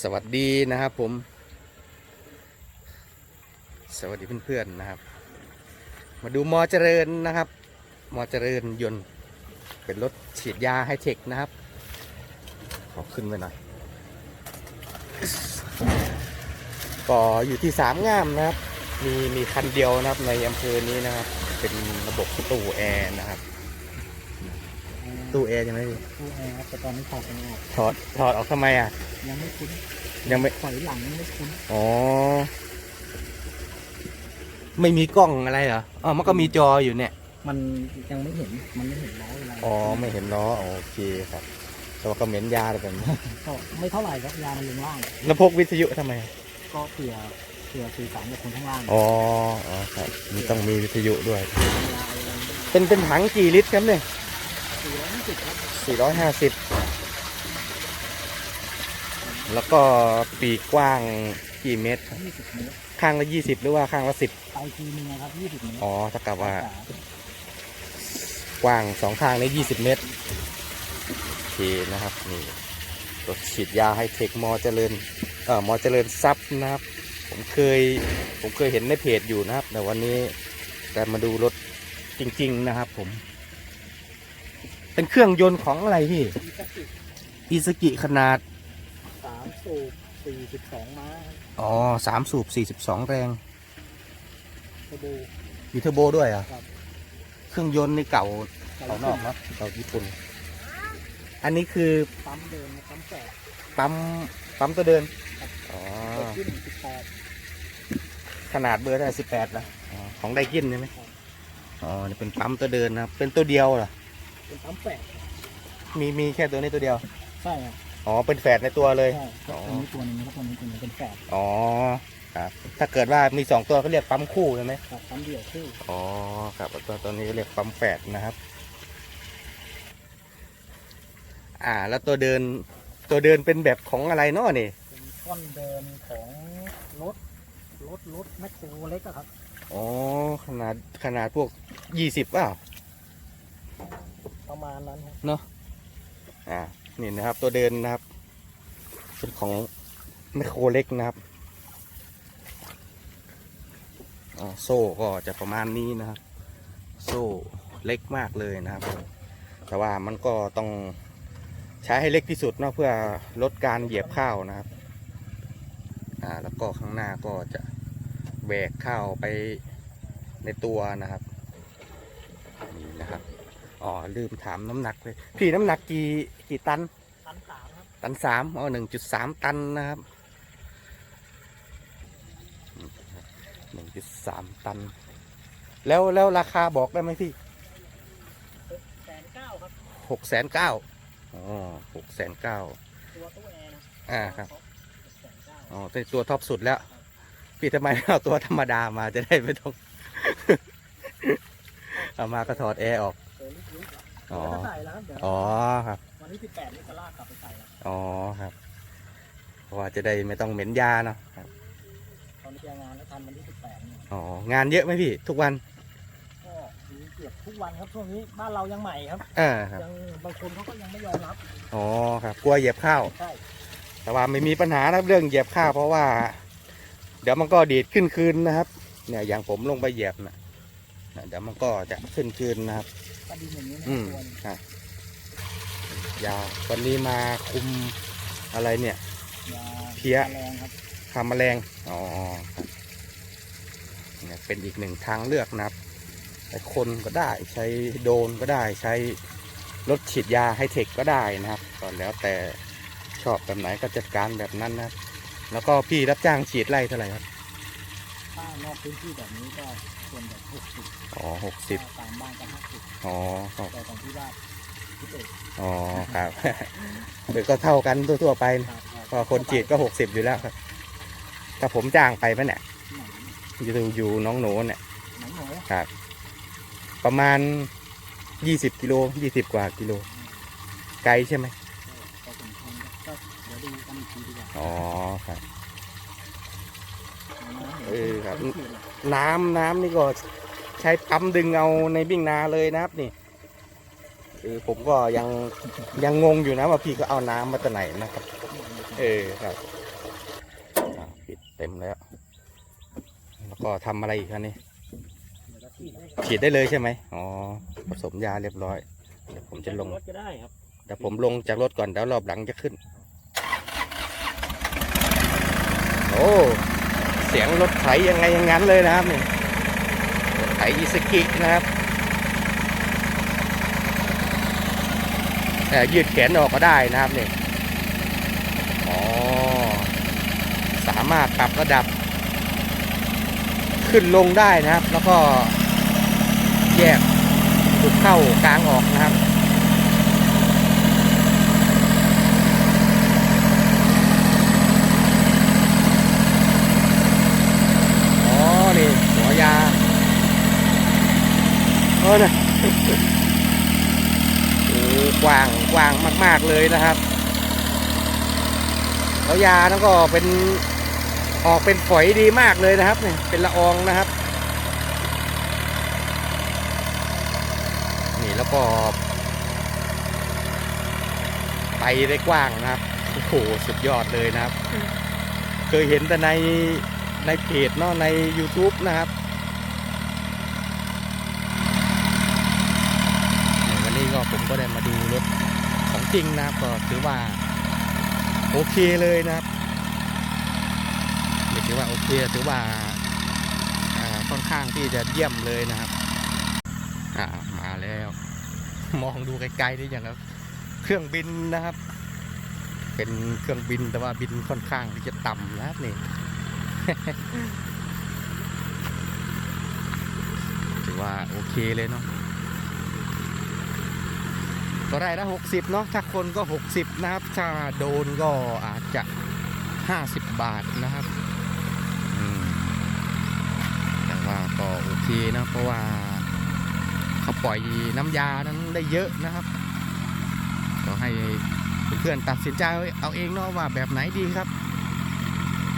สวัสดีนะครับผม สวัสดีเพื่อนๆนะครับ มาดูมอเจริญนะครับ มอเจริญยนต์เป็นรถฉีดยาไฮเทคนะครับ ขอขึ้นไปหน่อยก็อยู่ที่สามงามนะครับ มีมีคันเดียวนะครับในอำเภอนี้นะครับ เป็นระบบตู้แอร์นะครับ ตู้แอร์ใช่ไหมพี่ตู้แอร์ครับแต่ตอนนี้ถอดไม่ออกถอดถอดออกทำไมอะ ยังไม่คุ้นยังไม่ถอยหลังยังไม่คุ้นอ๋อ ไม่มีกล้องอะไรเหรออ๋อมันก็มีจออยู่เนี่ย มันยังไม่เห็นมันไม่เห็นล้อเวลาอ๋อไม่เห็นล้อโอเคครับแต่ว่าก็เหม็นยาอะไรแบบนี้ก็ไม่เท่าไหร่ครับยามันลงล่างแล้วพกวิทยุทำไม ก็เผื่อเผื่อสื่อสารกับคนข้างล่างอ๋ออ๋อครับมีต้องมีวิทยุด้วยยาอะไรเป็นเป็นถังกี่ลิตรครับเนี่ยสี่ร้อยห้าสิบครับสี่ร้อยห้าสิบ แล้วก็ปีกกว้างกี่เมตรครับยี่สิบเมตรข้างละยี่สิบหรือว่าข้างละสิบไปทีนึงนะครับยี่สิบเมตรอ๋อเท่ากับว่ารักษกว้างสองข้างในยี่สิบเมตรโอเคนะครับนี่รถฉีดยาให้เทคมอเจริญเอ่อมอเจริญทรัพย์นะครับ ผมเคยผมเคยเห็นในเพจอยู่นะครับ แต่วันนี้แต่มาดูรถจริง ๆ นะครับ ผม เป็นเครื่องยนต์ของอะไรพี่อีกสิบอิสกิขนาดสามสูบสี่สิบสองม้าครับอ๋อสามสูบสี่สิบสองแรง เทอร์โบ มีเทอร์โบด้วยเหรอะครับ เครื่องยนต์นี่เก่าเก่านอกเนาะเก่าญี่ปุ่น อันนี้คือปั๊มเดินปั๊มแปดปั๊มปั๊มตัวเดินอ๋อเปิดขึ้นสิบแปดขนาดเบอร์ได้สิบแปดนะอ๋อของไดกินใช่ไหมครับอ๋อนี่เป็นปั๊มตัวเดินนะครับเป็นตัวเดียวเหรอเป็นปั๊มแปดมีมีแค่ตัวนี้ตัวเดียว ใช่ครับ อ๋อเป็นแฝดในตัวเลย ใช่ครับตัวนี้ตัวหนึงแล้วตัวนี้ตัวหนึงเป็นแฝดอ๋อครับถ้าเกิดว่ามีสองตัวเขาเรียกปั๊มคู่ใช่ไหมครับปั๊มเดี่ยวคู่อ๋อครับตัวตัวนี้เรียกปั๊มแฝดนะครับ อ่า แล้วตัวเดินตัวเดินเป็นแบบของอะไรเนาะนี่เป็นก้อนเดินของรถรถรถแมคโครเล็กอะครับอ๋อขนาดขนาดพวกยี่สิบเปล่าประมาณนั้นครับ อ่า นี่นะครับ ตัวเดินนะครับเป็นของไมโครเล็กนะครับโซ่ก็จะประมาณนี้นะครับ โซ่เล็กมากเลยนะครับ แต่ว่ามันก็ต้องใช้ให้เล็กที่สุดเนาะเพื่อลดการเหยียบข้าวนะครับอ่าแล้วก็ข้างหน้าก็จะแบกข้าวไปในตัวนะครับนี่นะครับอ๋อลืมถามน้ำหนักเลยพี่น้ำหนักกี่ กี่ตัน ตันสามครับ ตันสามอ๋อหนึ่งจุดสามตันนะครับหนึ่งจุดสามตัน แล้วแล้วราคาบอกได้ไหมพี่แสนเก้าครับหกแสนเก้าอ๋อหกแสนเก้าตัวตู้แอร์นะอ่าครับแสนเก้าอ๋อเป็นตัวท็อปสุดแล้ว พี่ทำไมไม่เอาตัวธรรมดามาจะได้ไม่ต้องเอามาก็ถอดแอร์ออกตัวนี้ทิ้งอ๋อเดี๋ยวจะใส่แล้วครับเดี๋ยวอ๋อครับวัน ที่สิบแปดนี่จะลากกลับไปใส่แล้วอ๋อครับ เพราะว่าจะได้ไม่ต้องเหม็นยาเนาะครับตอนนี้จะงานแล้วทันวันที่สิบแปดเนี่ยอ๋องานเยอะไหมพี่ ทุกวันก็มีเกือบทุกวันครับช่วงนี้บ้านเรายังใหม่ครับอ่าครับยังบางคนเขาก็ยังไม่ยอมรับอ๋อครับกลัวเหยียบข้าว ใช่แต่ว่าไม่มีปัญหานะเรื่องเหยียบข้าวเพราะว่า เดี๋ยวมันก็ดีดขึ้นคืนนะครับ เนี่ยอย่างผมลงไปเหยียบนะนะเดี๋ยวมันก็จะขึ้นคืนนะครับ ก็ดีอย่างนี้นะอืมควรครับ ยาว วันนี้มาคุมอะไรเนี่ย ยาเพี้ย แรงครับทำแมลงอ๋อครับเนี่ยเป็นอีกหนึ่งทางเลือกนะครับใช้คนก็ได้ใช้โดรนก็ได้ใช้รถฉีดยาไฮเทคก็ได้นะครับก็แล้วแต่ชอบแบบไหนก็จัดการแบบนั้นนะครับ แล้วก็พี่รับจ้างฉีดไร่เท่าไหร่ครับถ้านอกพื้นที่แบบนี้ก็ส่วนแบบหกสิบอ๋อหกสิบตามบ้านก็ห้าสิบอ๋อครับแต่ของที่บ้าน ที่เอกอ๋อครับเดี๋ยวก็เท่ากันทั่วๆไปครับพอคนฉีดก็หกสิบอยู่แล้วครับถ้าผมจ้างไปปะเนี่ยหนังอยู่อยู่น้องหนูเนี่ย หนังหมูครับประมาณยี่สิบกิโลยี่สิบกว่ากิโล ไกลใช่ไหมก็สมควรก็เดี๋ยวดูกันอีกทีดีกว่าอ๋อครับ เออครับไม่ฉีดหอกน้ำน้ำนี่ก็ใช้ปั๊มดึงเอาในบิ่งนาเลยนะครับนี่ เออผมก็ยังยังงงอยู่นะว่าพี่ก็เอาน้ำมาจากไหนนะครับผมบอกเลยเออครับอะปิดเต็มแล้ว แล้วก็ทำอะไรอีกครับนี่เดี๋ยวก็ที่ได้ฉีดได้เลยใช่ไหมอ๋อผสมยาเรียบร้อยเดี๋ยวผมจะลงรถก็ได้ครับเดี๋ยวผมลงจากรถก่อนเดี๋ยวรอบหลังจะขึ้น โอ้เสียงรถไถยังไงอยังงั้นเลยนะครับนี่รถไถอิสกินะครับแต่ ยืดแขนออกก็ได้นะครับเนี่ยอ๋อสามารถปรับระดับ ขึ้นลงได้นะครับ แล้วก็แยกจุดเข้ากลางออกนะครับอ๋อนี่หัวยาเออนะ โอ้กว้างกว้างมาก ๆเลยนะครับหัวยานั่นก็เป็นออกเป็นฝอยดีมากเลยนะครับเนี่ยเป็นละอองนะครับ นี่แล้วก็ไปได้กว้างนะครับโอ้โหสุดยอดเลยนะครับ เคยเห็นแต่ในในเพจเนาะใน YouTube นะครับเนี่ยวันนี้ ก็ผมก็ได้มาดูรถของจริงนะครับก็ถือว่าโอเคเลยนะครับถือว่าโอเคถือว่าค่อนข้างที่จะเยี่ยมเลยนะครับมาแล้ว มองดูไกลๆนี่อย่างครับเครื่องบินนะครับ เป็นเครื่องบินแต่ว่าบินค่อนข้างที่จะต่ำนะครับนี่ถือว่าโอเคเลยเนาะ ได้ละหกสิบเนาะถ้าคนก็หกสิบนะครับ ถ้าโดนก็อาจจะห้าสิบบาทนะครับแต่ว่าก็โอเคนะเพราะว่าเขาปล่อยน้ำยานั้นได้เยอะนะครับก็ให้เพื่อนตัดสินใจเอาเองเนาะว่าแบบไหนดีครับ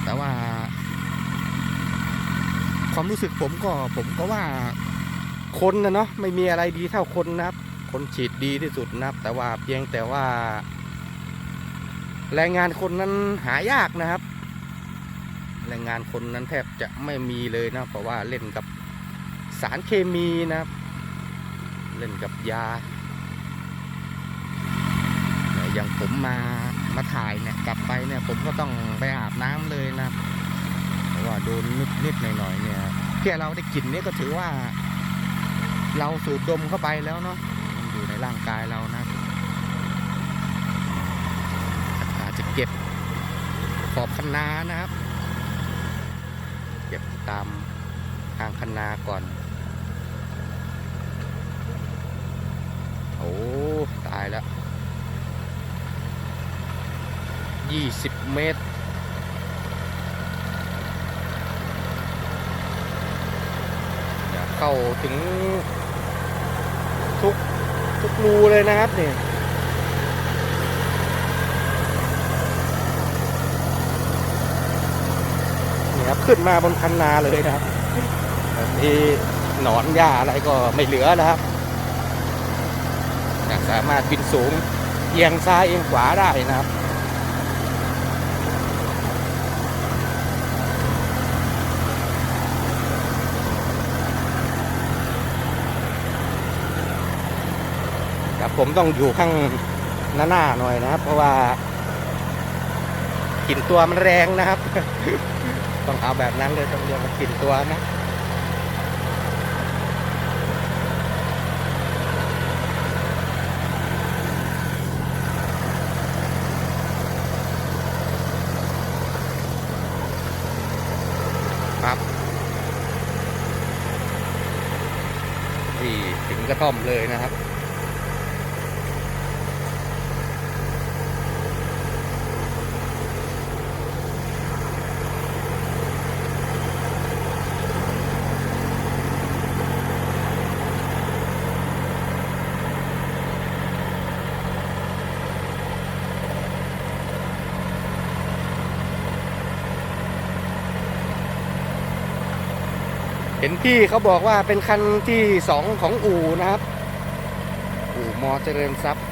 แต่ว่า ความรู้สึกผมก็ผมก็ว่าคนนะเนาะไม่มีอะไรดีเท่าคนนะครับ คนฉีดดีที่สุดนะครับ แต่ว่าเพียงแต่ว่า แรงงานคนนั้นหายากนะครับ แรงงานคนนั้นแทบจะไม่มีเลยนะเพราะว่าเล่นกับสารเคมีนะครับ เล่นกับยาเนี่ยอย่างผมมามาถ่ายเนี่ยกลับไปเนี่ยผมก็ต้องไปอาบน้ำเลยนะเพราะว่าโดนนิดนิดหน่อยหน่อยๆเนี่ยแค่เราได้กลิ่นนี่ก็ถือว่า เราสูดดมเข้าไปแล้วเนาะ ร่างกายเรานะอาจจะเก็บขอบคันนานะครับ เก็บตามทางคันนาก่อน โอ้ตายแล้วยี่สิบเมตรเข้าถึง ทุกรูเลยนะครับเนี่ยนี่ครับขึ้นมาบนคันนาเลยนะครับมีหนอนหญ้าอะไรก็ไม่เหลือนะครับสามารถบินสูงเอียงซ้ายเอียงขวาได้นะครับ ผมต้องอยู่ข้างหน้าหน้าหน่อยนะครับ เพราะว่ากลิ่นตัวมันแรงนะครับ ต้องเอาแบบนั้นเลยต้องเรียกว่ากลิ่นตัวนะครับนี่ถึงกระท่อมเลยนะครับ เห็นพี่เขาบอกว่าเป็นคันที่สองของอู่นะครับ อู่มอเจริญทรัพย์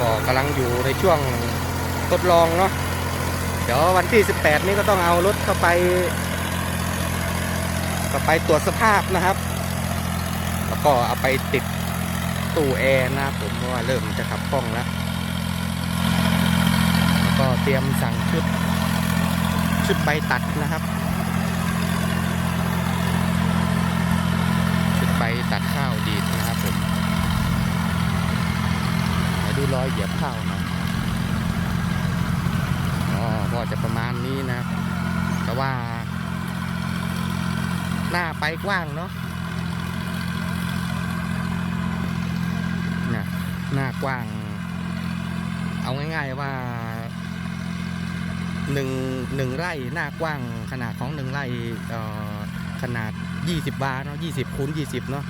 ก็กำลังอยู่ในช่วงทดลองเนาะเดี๋ยววันที่ 18 นี้ก็ต้องเอารถเข้าไปก็ไปตรวจสภาพนะครับ แล้วก็เอาไปติดตู้แอร์นะครับผมว่าเริ่มจะขับกล้องแล้ว ก็เตรียมสั่งชุด ชุดใบตัดนะครับ ชุดใบตัดข้าวดีดนะครับผมมาดูรอยเหยียบข้าวนะอ๋อก็จะประมาณนี้นะครับแต่ว่า หน้าไปกว้างเนาะหน้ากว้าง เอาง่ายๆว่า หนึ่งหนึ่งไร่หน้ากว้างขนาดของหนึ่งไร่ขนาด 20 บาทเนาะ20คูณ20 เนาะ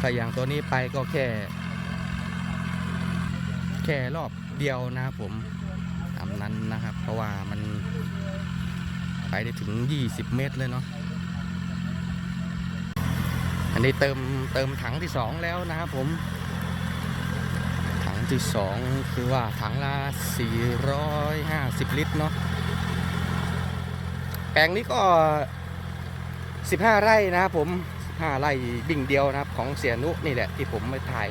ถ้าอย่างตัวนี้ไปก็แค่ แค่รอบเดียวนะครับผมตามนั้นนะครับ เพราะว่ามันไปได้ถึง 20 เมตรเลยเนาะอันนี้เติมเติมถังที่สองแล้วนะครับผม ที่สองคือว่าถังละ 450 ลิตรเนาะแปลงนี้ก็ 15 ไร่นะครับผม15ไร่บิ่งเดียวนะครับของเสียนุนี่แหละ ที่ผมไปถ่าย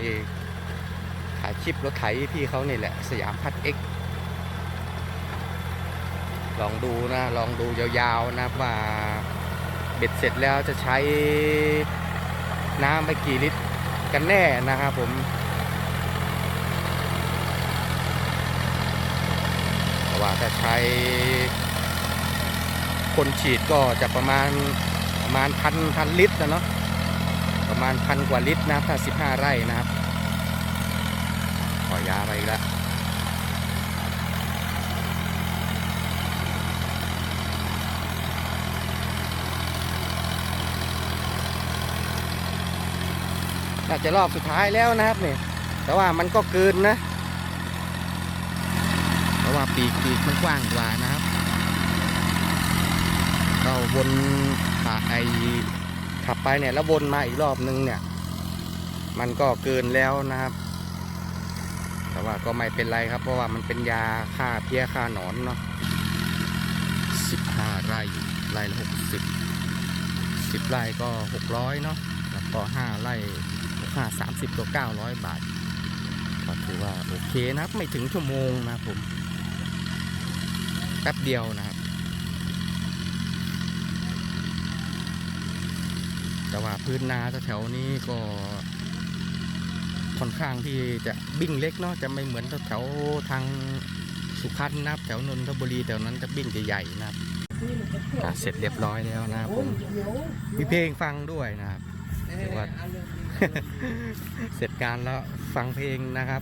ถ่ายคลิปรถไถพี่เขานี่แหละ สยามพัดเอ็กลองดูนะ ลองดูยาวๆนะว่าเบ็ดเสร็จแล้วจะใช้น้ำไปกี่ลิตรกันแน่นะครับผม แต่ว่าถ้าใช้คนฉีดก็จะประมาณประมาณพันพันลิตรนะเนาะประมาณพันกว่าลิตรนะครับถ้า15ไร่นะครับขอยาไปอีกแล้วน่าจะรอบสุดท้ายแล้วนะครับเนี่ยแต่ว่ามันก็เกินนะ ปีกปีกมันกว้างกว่านะครับก็วนขาไอขับไปเนี่ยแล้ววนมาอีกรอบนึงเนี่ย มันก็เกินแล้วนะครับ แต่ว่าก็ไม่เป็นไรครับ เพราะว่ามันเป็นยาฆ่าเพี้ยฆ่าหนอนเนาะสิบห้าไร่ไร่ละหกสิบสิบไร่ก็หกร้อยเนาะแล้วก็ห้าไร่ห้าสามสิบก็เก้าร้อยบาทก็ถือว่าโอเคนะครับ ไม่ถึงชั่วโมงนะผม แป๊บเดียวนะครับ แต่ว่าพื้นนาแถวๆนี้ก็ค่อนข้างที่จะบิ้งเล็กเนาะจะไม่เหมือนแถวๆทางสุพรรณนะครับแถวนนทบุรีแถวนั้นจะบิ้งจะใหญ่นะครับเสร็จเรียบร้อยแล้วนะครับผมมีเพลงฟังด้วยนะครับเรียกว่าเสร็จการแล้วฟังเพลงนะครับ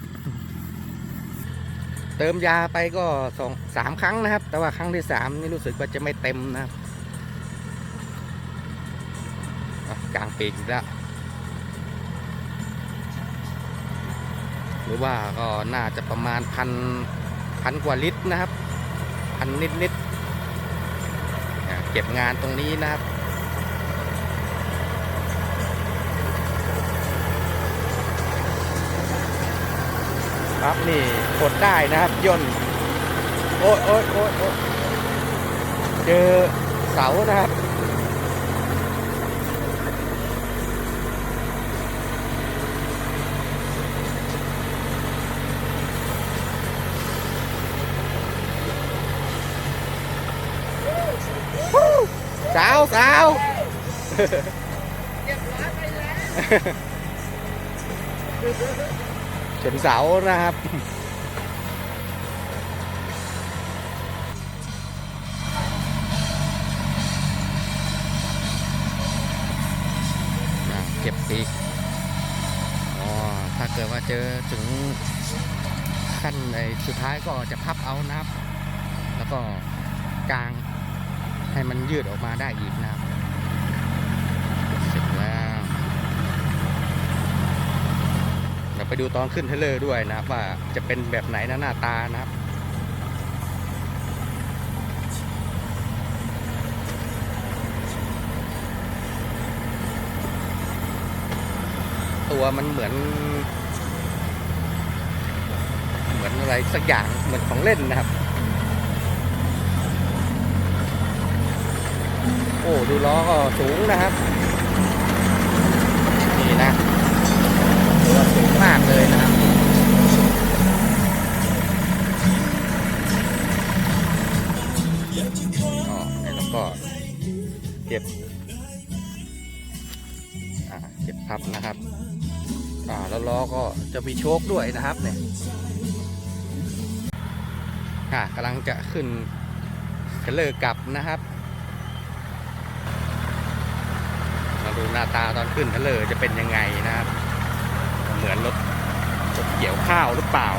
เติมยาไปก็สองสามครั้งนะครับ แต่ว่าครั้งที่สามนี่รู้สึกว่าจะไม่เต็มนะครับกลางปีกอีกแล้ว หรือว่าก็น่าจะประมาณพันพันกว่าลิตรนะครับ พันนิดนิดๆเก็บงานตรงนี้นะครับ ครับนี่กดได้นะครับย่นต์โอ้ยโอ้ยโอ้ยโอ้ยเจอเสานะครับสาวสาว ชนเสานะครับ เก็บปีกอ๋อถ้าเกิดว่าเจอถึงขั้นในสุดท้ายก็จะพับเอานะครับ แล้วก็กางให้มันยืดออกมาได้อีกนะครับ เสร็จแล้ว เดี๋ ยวไปดูตอนขึ้นเทเลอร์ด้วยนะครับ ว่าจะเป็นแบบไหนนะหน้าตานะครับตัวมันเหมือน เหมือนมือนอะไรสักอย่างเหมือนของเล่นนะครับ โอ้ ดูล้อก็สูงนะครับ นี่นะ ตัวสูงมากเลยนะครับก็แล้วก็เก็บเก็บพับนะครับอ่าแล้วล้อก็จะมีโชคด้วยนะครับเนี่ยอ่ากำลังจะขึ้นเทรลเลอร์กลับนะครับมาดูหน้าตาตอนขึ้นเทรลเลอร์จะเป็นยังไงนะครับ เหมือนรถเกี่ยวข้าวหรือเปล่า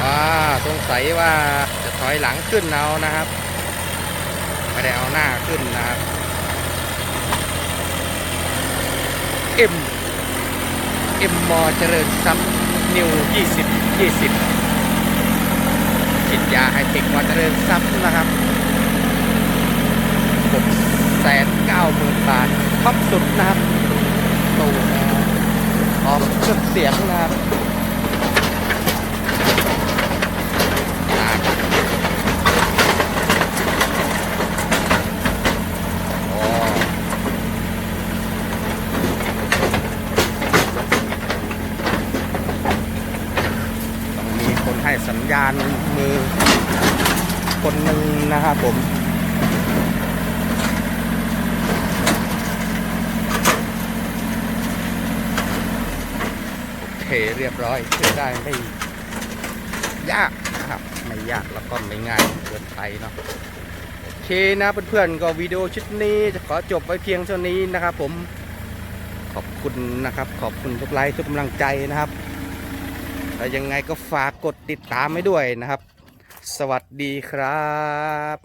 อ่าสงสัยว่าจะถอยหลังขึ้นเอานะครับไม่ได้เอาหน้าขึ้นนะครับเอ็มเอ็มมอเจริญทรัพย์นิว 20 20ฉีดยาไฮเทคมอเจริญทรัพย์นะครับ6แสนเก้าหมื่นบาทท็อปสุดนะครับ ตูนะครับออกเครื่องเสียงนะครับต้องมีคนให้สัญญาณมือคนหนึ่งนะครับผม เรียบร้อยใช้ได้ไม่ยากนะครับไม่ยากแล้วก็ไม่ง่ายเกินไปเนาะโอเคนะเพื่อนๆก็วิดีโอชุดนี้จะขอจบไว้เพียงเท่านี้นะครับผมขอบคุณนะครับ ขอบคุณทุกไลค์ทุกกำลังใจนะครับแต่ยังไงก็ฝากกดติดตามให้ด้วยนะครับ สวัสดีครับ